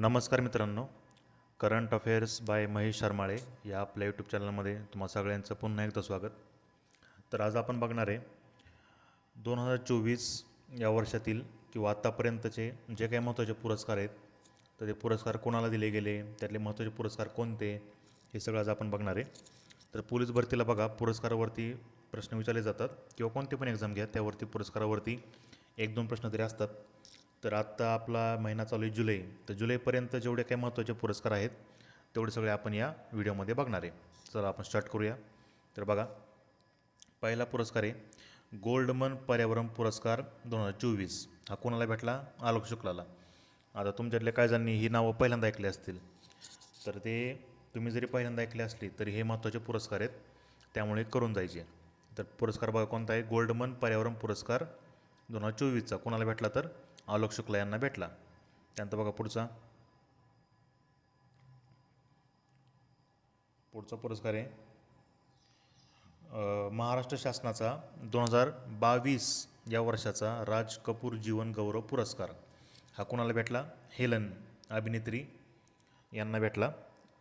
नमस्कार मित्रांनो. Current affairs by Mahesh Sharmale या आपल्या यूट्यूब चॅनलमध्ये तुम्हा सगळ्यांचं पुन्हा एकदा स्वागत. तर आज आपण बघणार आहे दोन हजार चोवीस या वर्षातील किंवा आत्तापर्यंतचे जे काही महत्त्वाचे पुरस्कार आहेत तर ते पुरस्कार कोणाला दिले गेले त्यातले महत्त्वाचे पुरस्कार कोणते हे सगळं आज आपण बघणार आहे. तर पोलीस भरतीला बघा पुरस्कारावरती प्रश्न विचारले जातात किंवा कोणते पण एक्झाम घ्या त्यावरती पुरस्कारावरती एक दोन प्रश्न तरी असतात. तर आत्ता आपला महिना चालू आहे जुलै. तर जुलैपर्यंत जेवढे काही महत्त्वाचे पुरस्कार आहेत तेवढे सगळे आपण या व्हिडिओमध्ये बघणार आहे. चला आपण स्टार्ट करूया. तर बघा पहिला पुरस्कार आहे गोल्डमन पर्यावरण पुरस्कार दोन हजार चोवीस. हा कोणाला भेटला? आलोक शुक्लाला. आता तुमच्यातल्या काय जणांनी ही नावं पहिल्यांदा ऐकली असतील. तर ते तुम्ही जरी पहिल्यांदा ऐकले असली तरी हे महत्त्वाचे पुरस्कार आहेत. त्यामुळे करून जायचे. तर पुरस्कार बघा कोणता आहे? गोल्डमन पर्यावरण पुरस्कार दोन हजार चोवीसचा. कोणाला भेटला तर? आलोक शुक्ला यांना भेटला. त्यानंतर बघा पुढचा. पुढचा पुरस्कार आहे. महाराष्ट्र शासनाचा दोन हजार बावीस या वर्षाचा राज कपूर जीवन गौरव पुरस्कार. हा कोणाला भेटला? हेलन अभिनेत्री यांना भेटला.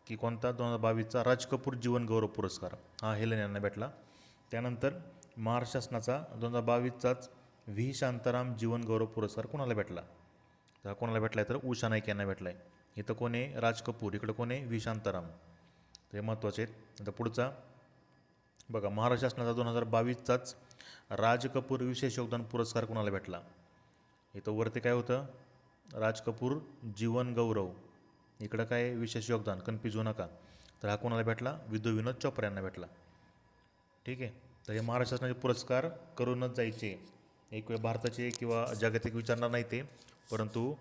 की कोणता? दोन हजार बावीसचा राज कपूर जीवन गौरव पुरस्कार. हा हेलन यांना भेटला. त्यानंतर महाराष्ट्र शासनाचा दोन हजार बावीसचाच व्ही शांताराम जीवन गौरव पुरस्कार कोणाला भेटला? तर हा कोणाला भेटला आहे तर उषा नाईक यांना भेटला आहे इथं कोण आहे? राज कपूर. इकडं कोण आहे? व्ही शांताराम तर हे महत्त्वाचे आहेत. आता पुढचा. बघा महाराष्ट्र शासनाचा दोन हजार बावीसचाच राज कपूर विशेष योगदान पुरस्कार कोणाला भेटला? इथं वरती काय होतं? राज कपूर जीवन गौरव. इकडं काय विशेष योगदान? कन्फ्यूज होऊ नका. तर हा कोणाला भेटला? विदू विनोद चोप्रा यांना भेटला. ठीक आहे? तर हे महाराष्ट्र शासनाचे पुरस्कार करूनच जायचे. एक वेळ भारताचे किंवा जागतिक विचारणार नाही ते परंतु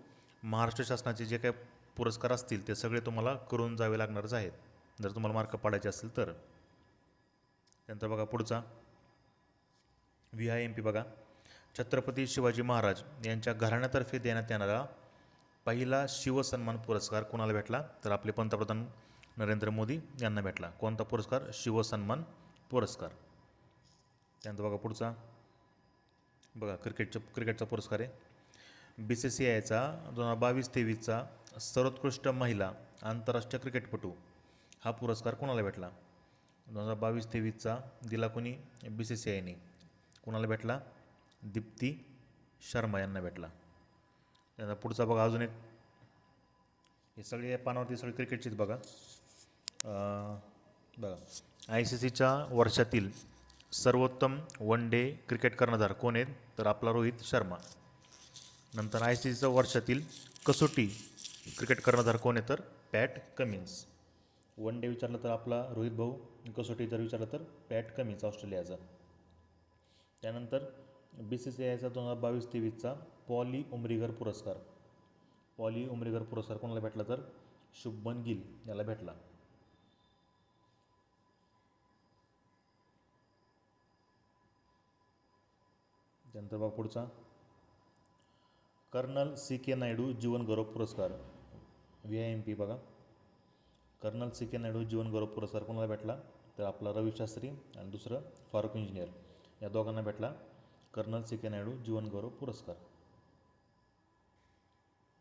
महाराष्ट्र शासनाचे जे काही पुरस्कार असतील ते सगळे तुम्हाला करून जावे लागणारच आहेत. जर तुम्हाला मार्क पाडायचे असतील तर. त्यानंतर बघा पुढचा. व्ही आय एम पी बघा. छत्रपती शिवाजी महाराज यांच्या घराण्यातर्फे देण्यात येणारा पहिला शिवसन्मान पुरस्कार कोणाला भेटला? तर आपले पंतप्रधान नरेंद्र मोदी यांना भेटला. कोणता पुरस्कार? शिवसन्मान पुरस्कार. त्यानंतर बघा पुढचा. बघा क्रिकेटचं क्रिकेटचा पुरस्कार आहे. बी सी सी आयचा दोन हजार बावीस तेवीसचा सर्वोत्कृष्ट महिला आंतरराष्ट्रीय क्रिकेटपटू हा पुरस्कार कोणाला भेटला? दोन हजार बावीस तेवीसचा दिला कोणी? बी सी सी आयने कोणाला भेटला? दीप्ती शर्मा यांना भेटला. त्यानंतर पुढचा बघा अजून एक. हे सगळे या पानावरती सगळे क्रिकेटचीच बघा. बघा. आय सी सीच्या वर्षातील सर्वोत्तम वन डे क्रिकेट कर्णधार कोण आहेत? तर आपला रोहित शर्मा. नंतर आय सी सीच्या वर्षातील कसोटी क्रिकेट कर्णधार कोण आहे तर? पॅट कमिन्स वन डे विचारलं तर आपला रोहित भाऊ कसोटी जर विचारलं तर पॅट कमिन्स ऑस्ट्रेलियाचा. त्यानंतर बी सी सी आयचा दोन हजार बावीस तेवीसचा पॉली उमरीगर पुरस्कार. पॉली उमरीगर पुरस्कार कोणाला भेटला तर? शुभमन गिल याला भेटला. त्यानंतर बघा पुढचा. कर्नल सी के नायडू जीवनगौरव पुरस्कार. व्ही आय एम पी बघा. कर्नल सी के नायडू जीवनगौरव पुरस्कार कोणाला भेटला? तर आपला रवी शास्त्री आणि दुसरं फारुख इंजिनियर या दोघांना भेटला कर्नल सी के नायडू जीवनगौरव पुरस्कार.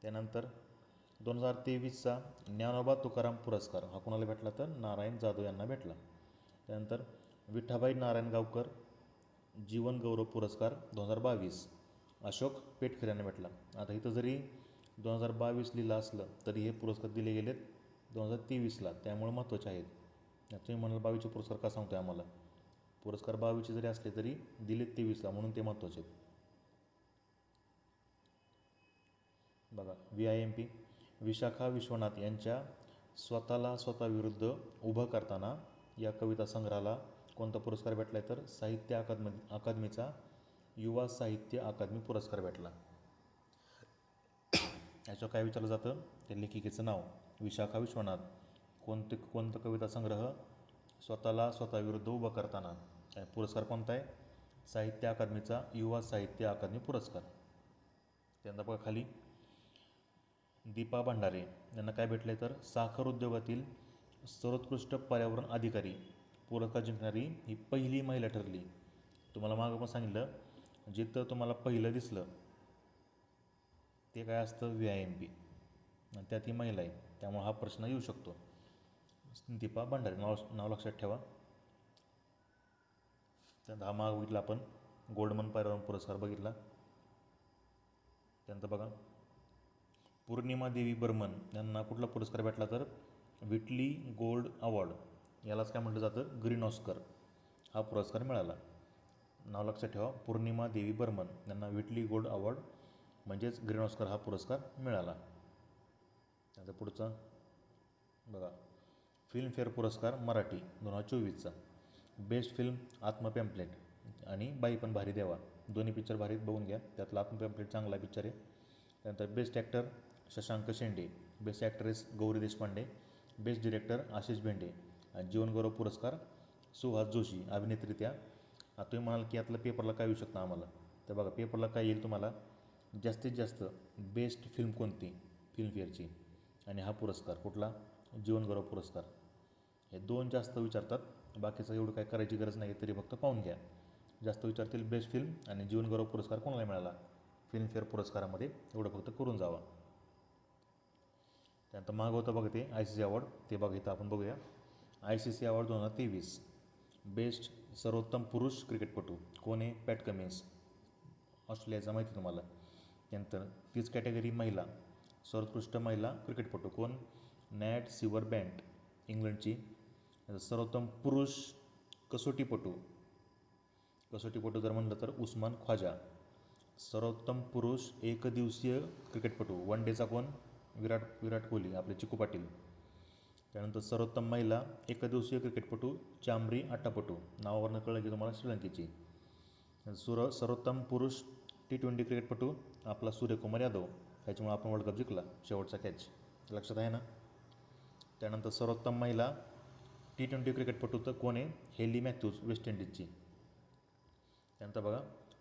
त्यानंतर दोन हजार तेवीसचा ज्ञानोबा तुकाराम पुरस्कार हा कोणाला भेटला तर नारायण जाधव यांना भेटला. त्यानंतर विठाबाई नारायण गावकर जीवन गौरव पुरस्कार दोन हजार बावीस. अशोक पेटकर यांना भेटला. आता इथं जरी दोन हजार बावीस लिहिलं असलं तरी हे पुरस्कार दिले गेलेत दोन हजार तेवीसला. त्यामुळे महत्त्वाचे आहेत. तुम्ही म्हणाल बावीसचे पुरस्कार का सांगतोय आम्हाला? पुरस्कार बावीसचे जरी असले तरी दिलेत तेवीसला म्हणून ते महत्त्वाचे आहेत. बघा V I M P Vishakha Vishwanath यांच्या स्वतःला स्वतःविरुद्ध उभं करताना या कविता संग्रहाला कोणता पुरस्कार भेटला आहे तर साहित्य अकादमी अकादमीचा युवा साहित्य अकादमी पुरस्कार भेटला. याच्यावर काय विचारलं जातं? त्या लेखिकेचं नाव विशाखा विश्वनाथ. कोणते कोणतं कविता संग्रह स्वतःला स्वतःविरुद्ध उभं करताना? पुरस्कार कोणता आहे? साहित्य अकादमीचा युवा साहित्य अकादमी पुरस्कार. त्यांना बघा खाली. दीपा भंडारे यांना काय भेटले तर साखर उद्योगातील सर्वोत्कृष्ट पर्यावरण अधिकारी पुरस्कार जिंकणारी ही पहिली महिला ठरली. तुम्हाला मागं पण सांगितलं जिथं तुम्हाला पहिलं दिसलं ते काय असतं? व्ही आय एम पी त्यात ही महिला आहे. त्यामुळे हा प्रश्न येऊ शकतो. दीपा भंडारे नाव नाव लक्षात ठेवा. त्यानंतर हा माग बघितला आपण. गोल्डमन पायरवन पुरस्कार बघितला. त्यानंतर बघा. पूर्णिमा देवी बर्मन यांना कुठला पुरस्कार भेटला तर? Whitley gold award. यालाच काय म्हटलं जातं? ग्रीन ऑस्कर हा पुरस्कार मिळाला. नाव लक्षात ठेवा पौर्णिमा देवी बर्मन यांना विटली गोल्ड अवॉर्ड म्हणजेच ग्रीन ऑस्कर हा पुरस्कार मिळाला. त्यानंतर पुढचा. बघा. फिल्मफेअर पुरस्कार मराठी दोन हजार चोवीसचा. बेस्ट फिल्म आत्मपॅम्पलेट आणि बाई पण भारी देवा. दोन्ही पिक्चर भारीत बघून घ्या. त्यातला आत्मपॅम्पलेट चांगला पिक्चर आहे. त्यानंतर best actor Shashank Shende best actress Gauri Deshpande best director Ashish Bhende. जीवनगौरव पुरस्कार सुहास जोशी अभिनेत्री त्या तुम्ही म्हणाल की यातलं पेपरला काय येऊ शकतं आम्हाला? तर बघा पेपरला काय येईल तुम्हाला? जास्तीत जास्त बेस्ट फिल्म कोणती फिल्मफेअरची? आणि हा पुरस्कार कुठला? जीवनगौरव पुरस्कार. हे दोन जास्त विचारतात. बाकीचं एवढं काय करायची गरज नाही तरी फक्त पाहून घ्या. जास्त विचारतील बेस्ट फिल्म आणि जीवनगौरव पुरस्कार कोणाला मिळाला? फिल्मफेअर पुरस्कारामध्ये एवढं फक्त करून जावा. त्यानंतर मागं होतं बघा ते आय सी सी अवॉर्ड. ते बघा इथं आपण बघूया. आय सी सी अवॉर्ड दोन हजार तेवीस. बेस्ट सर्वोत्तम पुरुष क्रिकेटपटू. कोण आहे? Pat Cummins. ऑस्ट्रेलियाचा माहिती तुम्हाला. त्यानंतर तीच कॅटेगरी महिला. सर्वोत्कृष्ट महिला क्रिकेटपटू. कोण? नॅट सिवर बँट इंग्लंडची सर्वोत्तम पुरुष कसोटीपटू. कसोटीपटू जर म्हणलं तर उस्मान ख्वाजा. सर्वोत्तम पुरुष एकदिवसीय क्रिकेटपटू. वन डेचा कोण? विराट विराट कोहली आपले चिकू पाटील. त्यानंतर सर्वोत्तम महिला एकदिवसीय क्रिकेटपटू चांबरी अट्टापटू नावावरनं कळलं की तुम्हाला श्रीलंकेची. सुर सर्वोत्तम पुरुष टी ट्वेंटी क्रिकेटपटू आपला सूर्यकुमार यादव. त्याच्यामुळे आपण वर्ल्ड कप जिंकला. शेवटचा कॅच लक्षात आहे ना? त्यानंतर सर्वोत्तम महिला टी ट्वेंटी क्रिकेटपटू तर कोण आहे? हेली मॅथ्यूज वेस्ट इंडिजची. त्यानंतर बघा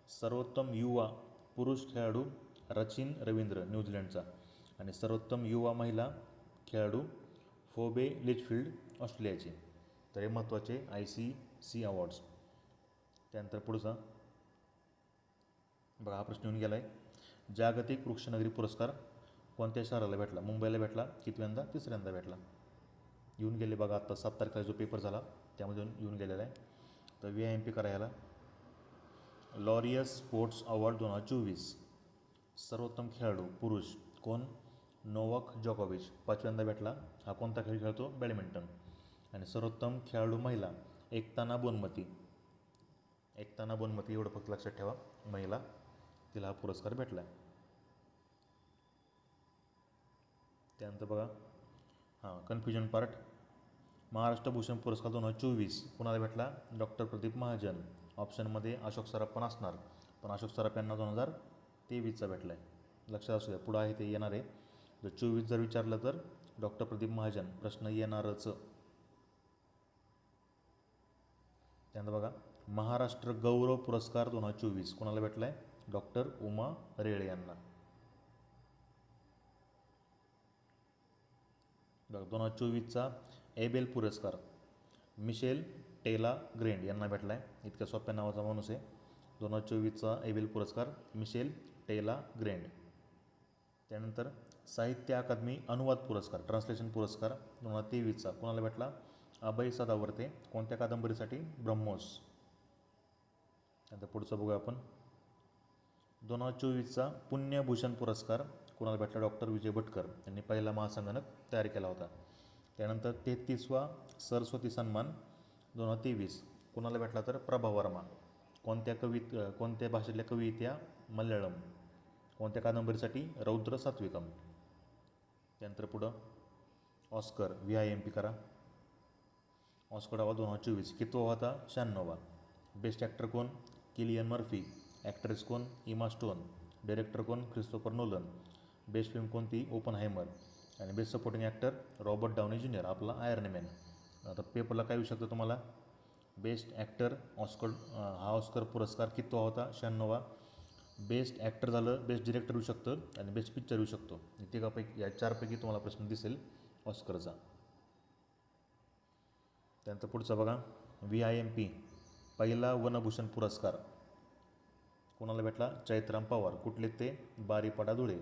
सर्वोत्तम युवा पुरुष खेळाडू रचिन रवींद्र न्यूझीलंडचा. आणि सर्वोत्तम युवा महिला खेळाडू फोबे लिचफिल्ड ऑस्ट्रेलियाचे. तर हे महत्त्वाचे आय सी सी अवॉर्ड्स. त्यानंतर पुढचा. बघा हा प्रश्न येऊन गेला आहे जागतिक वृक्षनगरी पुरस्कार कोणत्या शहराला भेटला? मुंबईला भेटला कितव्यांदा? तिसऱ्यांदा भेटला. येऊन गेले बघा आत्ता सात तारखेला जो पेपर झाला त्यामध्ये येऊन गेलेला आहे. तर व्ही आय एम पी करायला लॉरियस स्पोर्ट्स अवॉर्ड दोन हजार चोवीस. सर्वोत्तम खेळाडू पुरुष कोण? नोवाक जॉकोविच पाचव्यांदा भेटला. हा कोणता खेळ खेळतो? बॅडमिंटन. आणि सर्वोत्तम खेळाडू महिला एकताना बोनमती. एकताना बोनमती एवढं फक्त लक्षात ठेवा. महिला तिला हा पुरस्कार भेटला आहे त्यानंतर बघा. हां कन्फ्युजन पार्ट. महाराष्ट्र भूषण पुरस्कार दोन हजार चोवीस कुणाला भेटला? डॉक्टर प्रदीप महाजन. ऑप्शनमध्ये अशोक सराफ पण असणार. पण अशोक सराफ यांना दोन हजार तेवीसचा भेटला आहे लक्षात असू द्या पुढं आहे ते येणार. आहे जर चोवीस जर विचारलं तर डॉक्टर प्रदीप महाजन प्रश्न येणारच. त्यानंतर बघा महाराष्ट्र गौरव पुरस्कार दोन हजार चोवीस कोणाला भेटला आहे डॉक्टर उमा रेळे यांना. दोन हजार चोवीसचा एबेल पुरस्कार मिशेल टेला ग्रेंड यांना भेटला आहे इतक्या सोप्या नावाचा माणूस आहे. दोन हजार चोवीसचा एबेल पुरस्कार मिशेल टेला ग्रेंड. त्यानंतर साहित्य अकादमी अनुवाद पुरस्कार ट्रान्सलेशन पुरस्कार दोन हजार तेवीसचा. कोणाला भेटला? अभय सदावर्ते. कोणत्या कादंबरीसाठी? ब्रह्मोस. आता पुढचं बघूया आपण. दोन हजार चोवीसचा पुण्यभूषण पुरस्कार कोणाला भेटला? डॉक्टर विजय भटकर यांनी पहिला महासंगणक तयार केला होता. त्यानंतर तेहतीसवा सरस्वती सन्मान दोन हजार तेवीस. कोणाला भेटला तर? प्रभा वर्मा. कोणत्या कवित कोणत्या भाषेतल्या कवित्या मल्याळम. कोणत्या कादंबरीसाठी? रौद्र सात्विकम. त्यानंतर पुढं. Oscar V I M P करा. ऑस्कर अवॉर्ड दोन हजार चोवीस. कितवा होता? शहाण्णवा बेस्ट ॲक्टर कोण? Cillian Murphy. ॲक्ट्रेस कोण? Emma Stone. डायरेक्टर कोण? Christopher Nolan. बेस्ट फिल्म कोणती? ओपन हायमर आणि best supporting actor? Robert Downey junior आपला आयर्न मॅन. आता पेपरला काय येऊ शकतं तुम्हाला? बेस्ट ॲक्टर ऑस्कर हा ऑस्कर पुरस्कार कितवा होता? शहाण्णवा बेस्ट ॲक्टर झालं बेस्ट डिरेक्टर येऊ शकतं आणि बेस्ट पिक्चर येऊ शकतो. तिघापैकी या चारपैकी तुम्हाला प्रश्न दिसेल ऑस्करचा. त्यानंतर पुढचा बघा व्ही आय एम पी पहिला वनभूषण पुरस्कार. कोणाला भेटला? चैत्राम पवार. कुठले ते? बारीपाडा धुळे.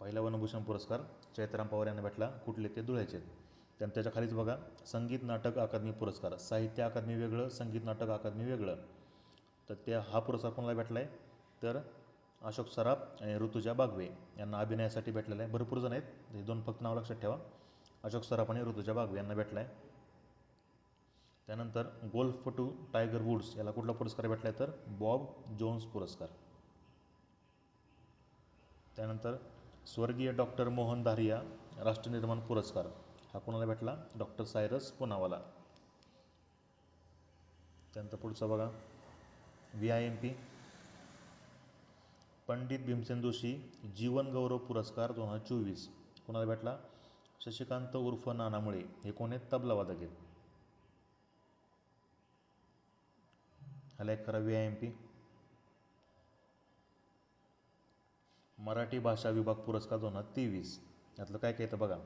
पहिला वनभूषण पुरस्कार चैत्राम पवार यांना भेटला. कुठले ते? धुळ्याचे. त्यानंतर त्याच्या खालीच बघा संगीत नाटक अकादमी पुरस्कार. साहित्य अकादमी वेगळं संगीत नाटक अकादमी वेगळं. तर त्या हा पुरस्कार कोणाला भेटला आहे तर अशोक सराफ आणि ऋतुजा बागवे यांना अभिनयासाठी भेटलेला आहे. भरपूर जण आहेत. हे दोन फक्त नाव लक्षात ठेवा. अशोक सराफ आणि ऋतुजा बागवे यांना भेटला आहे त्यानंतर गोल्फपटू टायगर वुड्स याला कुठला पुरस्कार भेटला आहे तर बॉब जोन्स पुरस्कार. त्यानंतर स्वर्गीय डॉक्टर मोहन धारिया राष्ट्रनिर्माण पुरस्कार हा कोणाला भेटला? डॉक्टर सायरस पुनावाला. त्यानंतर पुढचा बघा. V I M P. Pandit Bhimsen Joshi जीवन गौरव पुरस्कार दोन हजार चोवीस. कोणाला भेटला? शशिकांत उर्फ नानामुळे हे कोण आहेत? तबलावादक आहेत. ह्याला एक करा V I M P. Marathi भाषा विभाग पुरस्कार दोन हजार तेवीस. यातलं काय काय येतं बघा.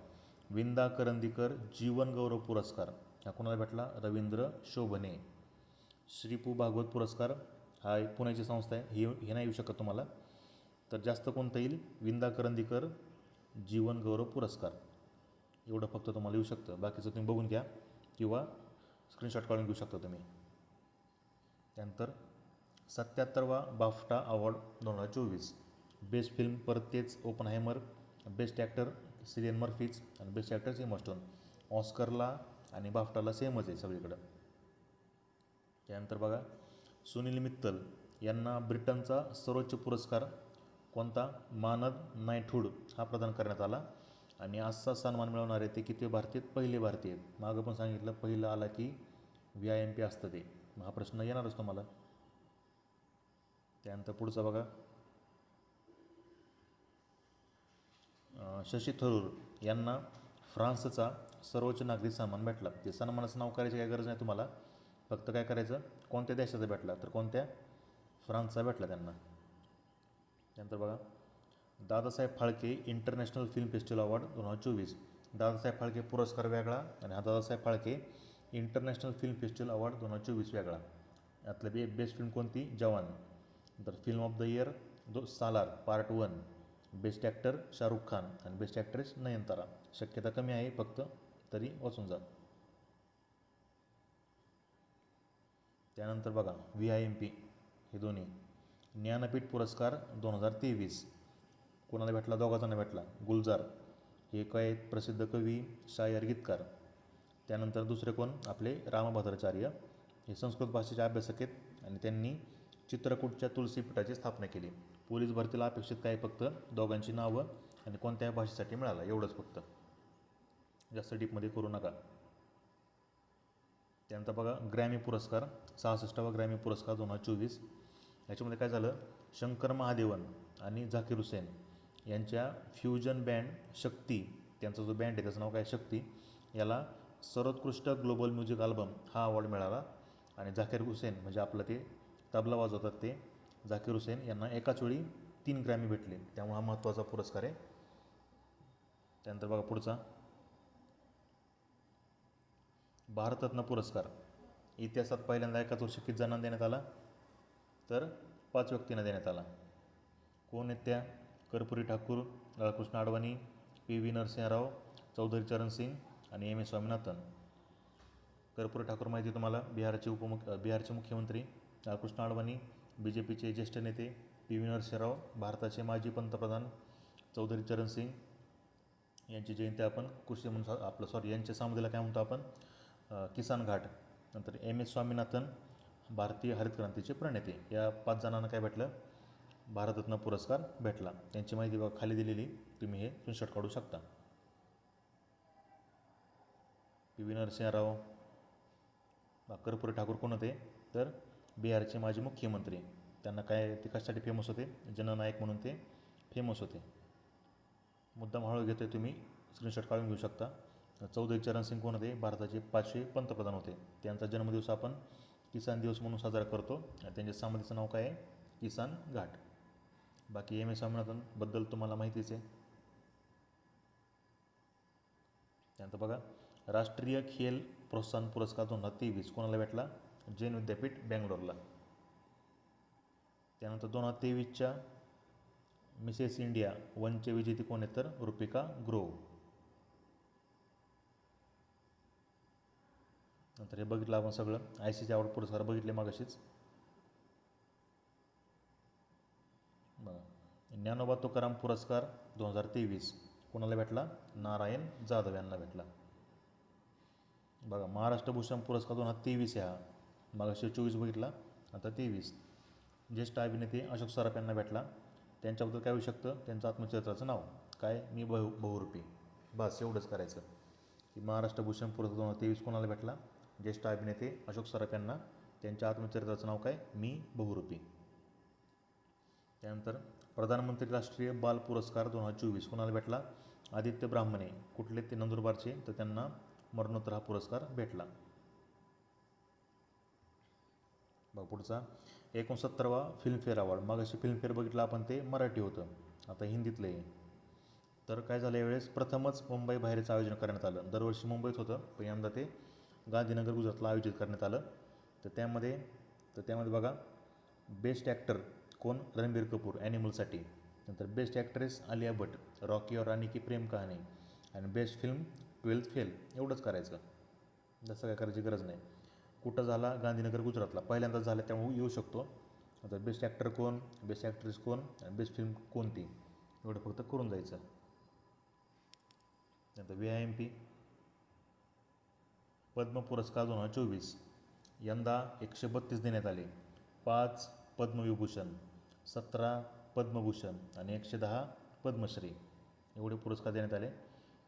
विंदा करंदीकर जीवन गौरव पुरस्कार. हा कोणाला भेटला? रवींद्र शोभने. श्रीपू भागवत पुरस्कार. हा एक पुण्याची संस्था आहे. ही हे नाही येऊ शकत तुम्हाला. तर जास्त कोणतं येईल? विंदा करंदीकर जीवन गौरव पुरस्कार. एवढं फक्त तुम्हाला येऊ शकतं. बाकीचं तुम्ही बघून घ्या किंवा स्क्रीनशॉट काढून घेऊ शकता तुम्ही. त्यानंतर सत्याहत्तरवा बाफ्टा अवॉर्ड दोन हजार चोवीस. बेस्ट फिल्म परत तेच Oppenheimer best actor Cillian Murphys आणि बेस्ट ॲक्टर सेम स्टोन. ऑस्करला आणि बाफ्टाला सेमच आहे सगळीकडं. त्यानंतर बघा सुनील मित्तल यांना ब्रिटनचा सर्वोच्च पुरस्कार कोणता? मानद नाईटहूड हा प्रदान करण्यात आला. आणि आजचा सन्मान मिळवणारे ते कितवे भारतीय पहिले भारतीय मागं पण सांगितलं पहिलं आला की व्ही आय एम पी असतं ते. मग हा प्रश्न येणारच तुम्हाला त्यानंतर पुढचा बघा. शशी थरूर यांना फ्रान्सचा सर्वोच्च नागरिक सन्मान भेटला. ते सन्मानाचं नाव करायची काही गरज नाही तुम्हाला. फक्त काय करायचं? कोणत्या देशाचा भेटला? तर कोणत्या? फ्रान्सचा भेटला त्यांना. त्यानंतर बघा. Dadasaheb Phalke international film festival award दोन हजार चोवीस. दादासाहेब फाळके पुरस्कार वेगळा आणि हा Dadasaheb Phalke international film festival award दोन हजार चोवीस वेगळा. यातलं बे बेस्ट फिल्म कोणती? जवान. तर film of the year though Salaar part one best actor Shahrukh Khan. आणि बेस्ट ॲक्ट्रेस नयनतारा. शक्यता कमी आहे फक्त तरी वाचून जा. त्यानंतर बघा व्ही आय एम पी हे दोन्ही. ज्ञानपीठ पुरस्कार दोन हजार तेवीस. कोणाला भेटला? दोघांना भेटला. गुलजार. हे काय प्रसिद्ध कवी शायर गीतकार. त्यानंतर दुसरे कोण? आपले रामभद्राचार्य. हे संस्कृत भाषेचे अभ्यासक आहेत आणि त्यांनी चित्रकूटच्या तुलसीपीठाची स्थापना केली. पोलीस भरतीला अपेक्षित काय फक्त दोघांची नावं आणि कोणत्या भाषेसाठी मिळाला. एवढंच फक्त. जास्त डीपमध्ये करू नका. त्यानंतर बघा ग्रॅमी पुरस्कार सहासष्टावा ग्रॅमी पुरस्कार दोन हजार चोवीस. याच्यामध्ये काय झालं? शंकर महादेवन आणि झाकीर हुसेन यांच्या फ्युजन बँड शक्ती त्यांचा जो बँड आहे त्याचं नाव काय? शक्ती याला सर्वोत्कृष्ट ग्लोबल म्युझिक अल्बम हा अवॉर्ड मिळाला. आणि झाकीर हुसेन म्हणजे आपलं ते तबला वाजवतात ते. झाकीर हुसेन यांना एकाच वेळी तीन ग्रॅमी भेटले. त्यामुळे हा महत्त्वाचा पुरस्कार आहे. त्यानंतर बघा पुढचा. भारतरत्न पुरस्कार. इतिहासात पहिल्यांदा एकाच वर्षी किती जणांना देण्यात आला? तर पाच व्यक्तींना देण्यात आला. कोण आहेत त्या? कर्पुरी ठाकूर लालकृष्ण अडवाणी पी व्ही नरसिंहराव चौधरी चरण सिंग आणि एम एस स्वामीनाथन. कर्पुरी ठाकूर माहिती आहे तुम्हाला? बिहारचे उपमुख्य बिहारचे मुख्यमंत्री लालकृष्ण अडवाणी बी जे पीचे ज्येष्ठ नेते पी व्ही नरसिंहराव भारताचे माजी पंतप्रधान चौधरी चरण सिंग. यांची जयंती आपण कृषी म्हणून आपलं सॉरी यांच्या सामुदायाला काय म्हणतो आपण? किसान घाट नंतर एम एस स्वामीनाथन भारतीय हरित क्रांतीचे प्रणेते. या पाच जणांना काय भेटलं? भारतरत्न पुरस्कार भेटला. त्यांची माहिती बघा खाली दिलेली. तुम्ही हे स्क्रीनशॉट काढू शकता. पी व्ही नरसिंहराव कर्पूरी ठाकूर कोण होते? तर बिहारचे माजी मुख्यमंत्री. त्यांना काय ते कशासाठी फेमस होते? जननायक म्हणून ते फेमस होते. मुद्दाम हळू घेतोय तुम्ही. स्क्रीनशॉट काढून घेऊ शकता. चौधरी चरणसिंग कोण होते भारताचे पाचवे पंतप्रधान होते. त्यांचा जन्मदिवस आपण किसान दिवस म्हणून साजरा करतो. आणि त्यांच्या सामर्थ्याचं नाव काय आहे? किसान घाट. बाकी एम एस स्वामीनाथनबद्दल तुम्हाला माहितीच आहे. त्यानंतर बघा राष्ट्रीय खेल प्रोत्साहन पुरस्कार दोन हजार तेवीस कोणाला भेटला? जैन विद्यापीठ बँगलोरला. त्यानंतर दोन हजार तेवीसच्या मिसेस इंडिया वनचे विजेते कोण आहेत तर? रुपिका ग्रोव. नंतर हे बघितलं आपण सगळं. आय सी सी आवड पुरस्कार बघितले मागाशीच. बघा. ज्ञानोबा तुकाराम पुरस्कार दोन हजार तेवीस. कोणाला भेटला? नारायण जाधव यांना भेटला. बघा महाराष्ट्र भूषण पुरस्कार दोन हजार तेवीस आहे हा. मागाशी चोवीस बघितला आता तेवीस. ज्येष्ठ अभिनेते अशोक सराफ यांना भेटला. त्यांच्याबद्दल काय होऊ शकतं? त्यांचं आत्मचरित्राचं नाव. काय? मी बहु बहुरूपी. बस एवढंच करायचं. की महाराष्ट्र भूषण पुरस्कार दोन हजार तेवीस कोणाला भेटला? ज्येष्ठ अभिनेते अशोक सराफ यांना त्यांच्या आत्मचरित्राचं नाव काय? मी बहुरूपी. त्यानंतर प्रधानमंत्री राष्ट्रीय बाल पुरस्कार दोन हजार चोवीस कोणाला भेटला? आदित्य ब्राह्मणे. कुठले? ते नंदुरबारचे. तर त्यांना मरणोत्तर हा पुरस्कार भेटला. बघ पुढचा. एकोणसत्तरवा फिल्मफेअर अवॉर्ड. मग अशी फिल्मफेअर बघितलं आपण ते मराठी होतं. आता हिंदीतलं आहे. तर काय झालं यावेळेस? प्रथमच मुंबई बाहेरचं आयोजन करण्यात आलं. दरवर्षी मुंबईत होतं. पण यंदा ते गांधीनगर गुजरातला आयोजित करण्यात आलं. तर त्यामध्ये तर त्यामध्ये बघा बेस्ट ॲक्टर कोण? रणबीर कपूर ॲनिमलसाठी नंतर बेस्ट ॲक्ट्रेस आलिया भट रॉकी और राणी की प्रेम कहाणी. आणि बेस्ट फिल्म ट्वेल्थ फेल एवढंच करायचं. जसं काय करायची गरज नाही. कुठं झाला? गांधीनगर गुजरातला. पहिल्यांदाच झाला त्यामुळे येऊ शकतो. आता बेस्ट ॲक्टर कोण? बेस्ट ॲक्ट्रेस कोण? आणि बेस्ट फिल्म कोणती? एवढं फक्त करून जायचं. नंतर V I M P Padma पुरस्कार दोन हजार चोवीस. यंदा एकशे बत्तीस देण्यात आले. पाच पद्मविभूषण सतरा पद्मभूषण आणि एकशे दहा पद्मश्री एवढे पुरस्कार देण्यात आले.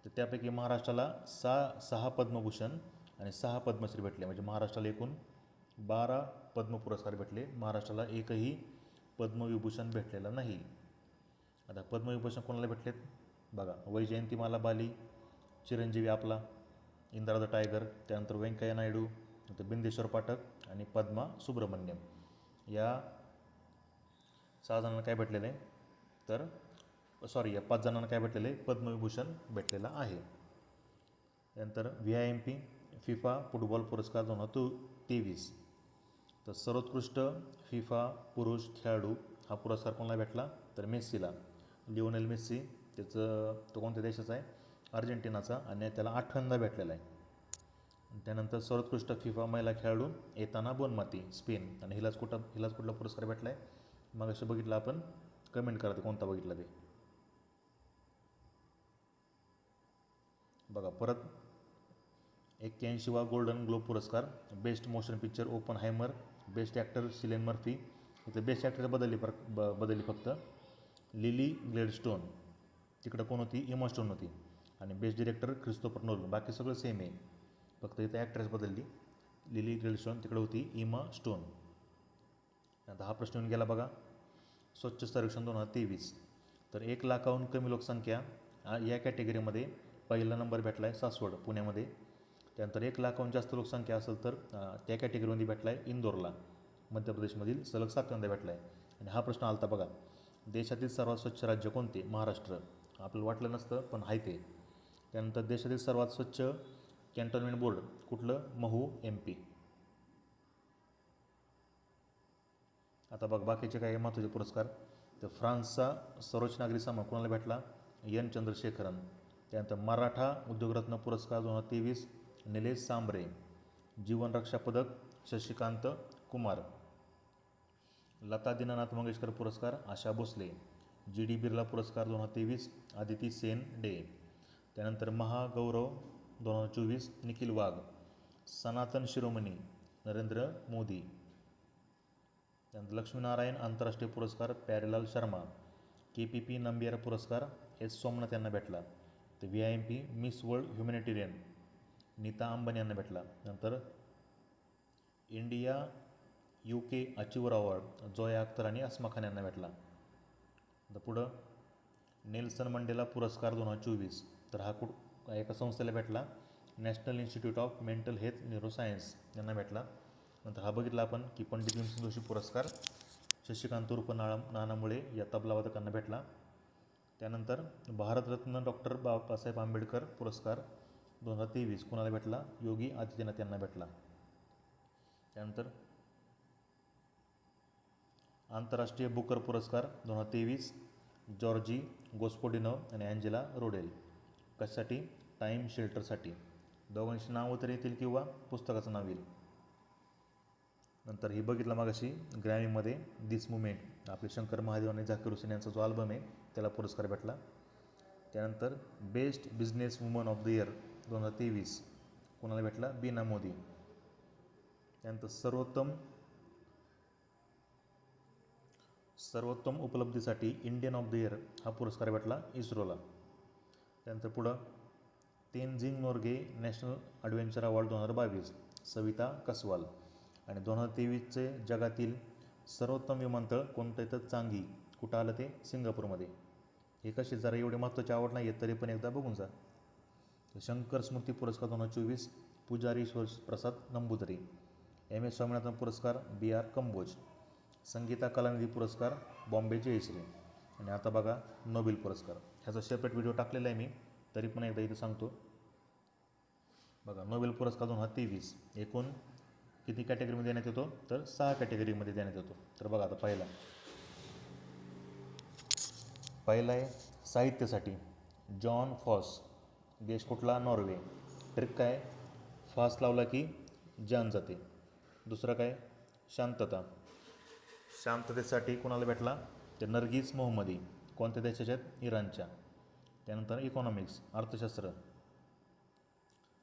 तर त्यापैकी महाराष्ट्राला सहा सहा पद्मभूषण आणि सहा पद्मश्री भेटले. म्हणजे महाराष्ट्राला एकूण बारा पद्म पुरस्कार भेटले. महाराष्ट्राला एकही पद्मविभूषण भेटलेला नाही. आता पद्मविभूषण कोणाला भेटलेत? बघा वैजयंतीमाला बाली चिरंजीवी आपला इंद्राद द टायगर त्यानंतर व्यंकय्या नायडू नंतर बिंदेश्वर पाठक आणि पद्मा सुब्रमण्यम. या सहा जणांना काय भेटलेलं आहे? तर सॉरी या पाच जणांना काय भेटलेलं आहे? पद्मविभूषण भेटलेला आहे. त्यानंतर V I M P FIFA football पुरस्कार दोन हजार तू तेवीस. तर सर्वोत्कृष्ट फिफा पुरुष खेळाडू हा पुरस्कार कोणाला भेटला? तर मेस्सीला. लिओनेल मेस्सी त्याचं तो कोणत्या देशाचा आहे? अर्जेंटिनाचा आणि त्याला आठव्यांदा भेटलेला आहे. त्यानंतर सर्वोत्कृष्ट फिफा महिला खेळाडू येताना बोनमाती स्पेन. आणि हिलाच कुठं हिलाच कुठला पुरस्कार भेटला आहे मग असं बघितलं आपण. कमेंट करा ते कोणता बघितला ते? बघा परत एक्क्याऐंशीवा गोल्डन ग्लोब पुरस्कार best motion picture Oppenheimer best actor Cillian Murphy. इथं बेस्ट ॲक्टर बदलली फरक ब बदलली फक्त. Lily Gladstone. तिकडं कोण होती? इमा स्टोन होती. आणि बेस्ट डिरेक्टर क्रिस्तोफर नोलन बाकी सगळं सेम आहे. फक्त इथं ॲक्ट्रेस बदलली. लिली ग्लेडस्टोन तिकडे होती इमा स्टोन आता हा प्रश्न येऊन गेला बघा. स्वच्छ सर्वेक्षण दोन हजार तेवीस. तर एक लाखाहून कमी लोकसंख्या या कॅटेगरीमध्ये पहिला नंबर भेटला आहे सासवड पुण्यामध्ये. त्यानंतर एक लाखाहून जास्त लोकसंख्या असेल तर त्या कॅटेगरीमध्ये भेटला आहे इंदोरला. मध्य प्रदेशमधील सलग सातव्यांदा भेटला आहे आणि हा प्रश्न आलता बघा. देशातील सर्वात स्वच्छ राज्य कोणते? महाराष्ट्र. आपल्याला वाटलं नसतं पण आहे ते. त्यानंतर देशातील सर्वात स्वच्छ कॅन्टोन्मेंट बोर्ड कुठलं? Mhow M P. आता बघ बाकीचे काही महत्त्वाचे पुरस्कार. तर फ्रान्सचा सर्वोच्च नागरी सन्मान कोणाला भेटला? एन. चंद्रशेखरन. त्यानंतर मराठा उद्योगरत्न पुरस्कार दोन हजार तेवीस निलेश सांबरे. जीवनरक्षा पदक शशिकांत कुमार. लता दीनानाथ मंगेशकर पुरस्कार आशा भोसले. जी डी बिर्ला पुरस्कार दोन हजार तेवीस आदिती सेन डे. त्यानंतर महागौरव दोन हजार चोवीस निखिल वाघ सनातन शिरोमणी नरेंद्र मोदी त्यानंतर लक्ष्मीनारायण आंतरराष्ट्रीय पुरस्कार Pyarelal Sharma K P P Nambiar पुरस्कार एस सोमनाथ यांना भेटला. तर V I M P miss world humanitarian Nita Ambani यांना भेटला. नंतर India U K achiever award Zoya Akhtar आणि अस्मा खान यांना भेटला. तर पुढं नेल्सन मंडेला पुरस्कार दोन हजार चोवीस. तर हा कुठ एका संस्थेला भेटला. National institute of mental health neuroscience यांना भेटला. नंतर हा बघितला आपण की पंडित भीमसिंग जोशी पुरस्कार शशिकांत उर्फ नाळा नानामुळे या तबलावादकांना भेटला. त्यानंतर भारतरत्न डॉक्टर बाबासाहेब आंबेडकर पुरस्कार दोन हजार तेवीस कोणाला भेटला? योगी आदित्यनाथ यांना भेटला. त्यानंतर आंतरराष्ट्रीय बुकर पुरस्कार दोन हजार तेवीस जॉर्जी गोस्पोडिनो आणि अँजेला रोडेल. कशासाठी? टाईम शेल्टरसाठी दोघांची नावं तर येतील किंवा पुस्तकाचं नाव येईल. नंतर ही बघितलं मागाशी ग्रॅमीमध्ये दिस मुमेंट आपले शंकर महादेव आणि झाकीर हुसेन यांचा जो अल्बम आहे त्याला पुरस्कार भेटला. त्यानंतर best business woman of the year दोन हजार तेवीस कोणाला भेटला? बीना मोदी. त्यानंतर सर्वोत्तम सर्वोत्तम उपलब्धीसाठी इंडियन ऑफ द इयर हा पुरस्कार भेटला इस्रोला. त्यानंतर पुढं. Tenzing Norgay national adventure award दोन हजार बावीस सविता कसवाल. आणि दोन हजार तेवीसचे जगातील सर्वोत्तम विमानतळ कोणतं येतं चांगी कुठं आलं ते? सिंगापूरमध्ये. हे कसे जरा एवढे महत्त्वाचे आवड नाही आहेत तरी पण एकदा बघून जा. शंकर स्मृती पुरस्कार दोन हजार चोवीस पुजारी प्रसाद नंबुदरी. एम. एस. स्वामीनाथन पुरस्कार बी. आर. कंबोज. संगीता कलानिधी पुरस्कार बॉम्बे जयश्री. आणि आता बघा नोबेल पुरस्कार. ह्याचा सेपरेट व्हिडिओ टाकलेला आहे मी. तरी पण एकदा इथं सांगतो. बघा नोबेल पुरस्कार दोन हजार तेवीस. एकूण किती कॅटेगरीमध्ये देण्यात येतो? तर सहा कॅटेगरीमध्ये देण्यात येतो. तर बघा आता पहिला. पहिला आहे साहित्यासाठी. जॉन फॉस. देश कुठला? नॉर्वे. ट्रिक काय? फास लावला की जान जाते. दुसरं काय? शांतता. शांततेसाठी कुणाला भेटला? तर नर्गिस मोहम्मदी. कोणत्या देशाच्या आहेत? इराणच्या. त्यानंतर इकॉनॉमिक्स अर्थशास्त्र.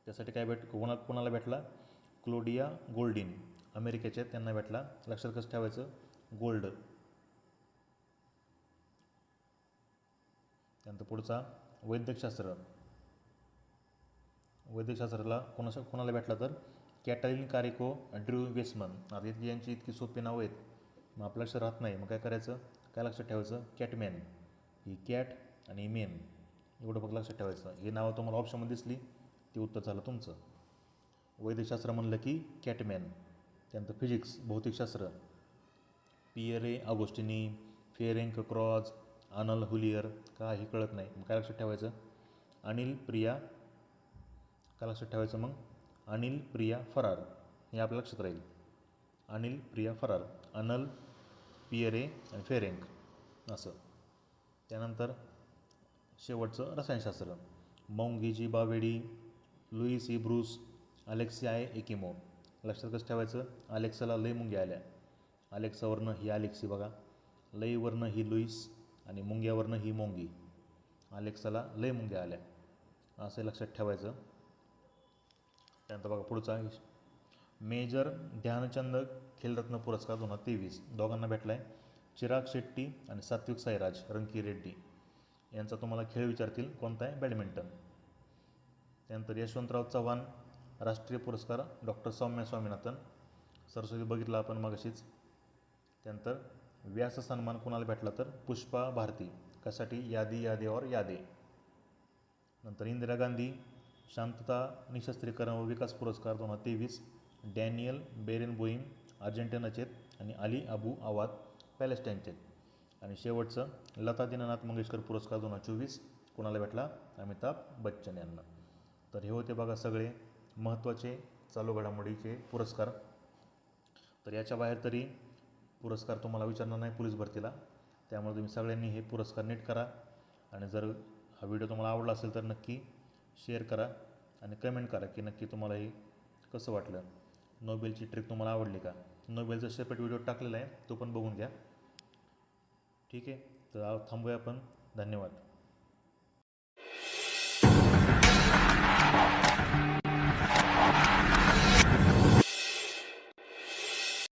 त्यासाठी काय भेट कोणा कोणाला भेटला? Claudia Goldin. अमेरिकेच्या आहेत, त्यांना भेटला. लक्षात कसं ठेवायचं? गोल्ड. त्यानंतर पुढचा वैद्यकशास्त्र. वैद्यकशास्त्राला कोणा कोणाला भेटला तर? Katalin Kariko Drew Weissman. आता इतकी यांची इतकी सोपी नावं आहेत. मग आपलं लक्ष राहत नाही. मग काय करायचं? काय लक्षात ठेवायचं? कॅटमॅन. ही कॅट आणि मेन एवढं फक्त लक्षात ठेवायचं. हे नावं तुम्हाला ऑप्शनमध्ये दिसली ते उत्तर झालं तुमचं. वैद्यशास्त्र म्हणलं की कॅटमॅन त्यानंतर फिजिक्स भौतिकशास्त्र. पियरे अगोस्टिनी फेरेंक क्रॉज अनल हुलियर का हे कळत नाही. मग काय लक्षात ठेवायचं? अनिल प्रिया काय लक्षात ठेवायचं मग? अनिल प्रिया फरार हे आपल्या लक्षात राहील. अनिल प्रिया फरार अनल पियरे आणि फेरेंक असं. त्यानंतर शेवटचं रसायनशास्त्र. Moungi Bawendi Louis E. Brus Alexei Ekimov. लक्षात कसं ठेवायचं? अलेक्साला लय मुंग्या आल्या. अलेक्सावरनं ही अलेक्सी बघा. लईवरनं ही लुईस आणि मुंग्यावरनं ही मोंगी. अलेक्साला लय मुंग्या आल्या. असं लक्षात ठेवायचं. त्यानंतर बघा पुढचा मेजर ध्यानचंद खेलरत्न पुरस्कार दोन हजार तेवीस. दोघांना भेटला आहे चिराग शेट्टी आणि सात्विक साईराज रंकी रेड्डी यांचा तुम्हाला खेळ विचारतील कोणता आहे? बॅडमिंटन. त्यानंतर यशवंतराव चव्हाण राष्ट्रीय पुरस्कार डॉक्टर सौम्या स्वामीनाथन. सरस्वती बघितला आपण मगाशीच. त्यानंतर व्यास सन्मान कोणाला भेटला तर? पुष्पा भारती. कशासाठी? यादी यादे और यादे. नंतर इंदिरा गांधी शांतता निशस्त्रीकरण व विकास पुरस्कार दोन हजार तेवीस. डॅनियल बेरेनबोईम अर्जेंटिनाचे आणि अली अबू आवाद. पॅलेस्टाईनचे. आणि शेवटचं लता दीनानाथ मंगेशकर पुरस्कार दोन हजार चोवीस कोणाला भेटला? अमिताभ बच्चन यांना. तर हे होते बघा सगळे महत्त्वाचे चालू घडामोडीचे पुरस्कार. तर याच्या बाहेर तरी पुरस्कार तुम्हाला विचारणार नाही पोलीस भरतीला. त्यामुळे तुम्ही सगळ्यांनी हे पुरस्कार नीट करा. आणि जर हा व्हिडिओ तुम्हाला आवडला असेल तर नक्की शेअर करा आणि कमेंट करा की नक्की तुम्हाला हे कसं वाटलं. नोबेलची ट्रिक तुम्हाला आवडली का? नोबेलचा सेपरेट व्हिडिओ टाकलेला आहे तो पण बघून घ्या. ठीक आहे? तर थांबूया आपण. धन्यवाद.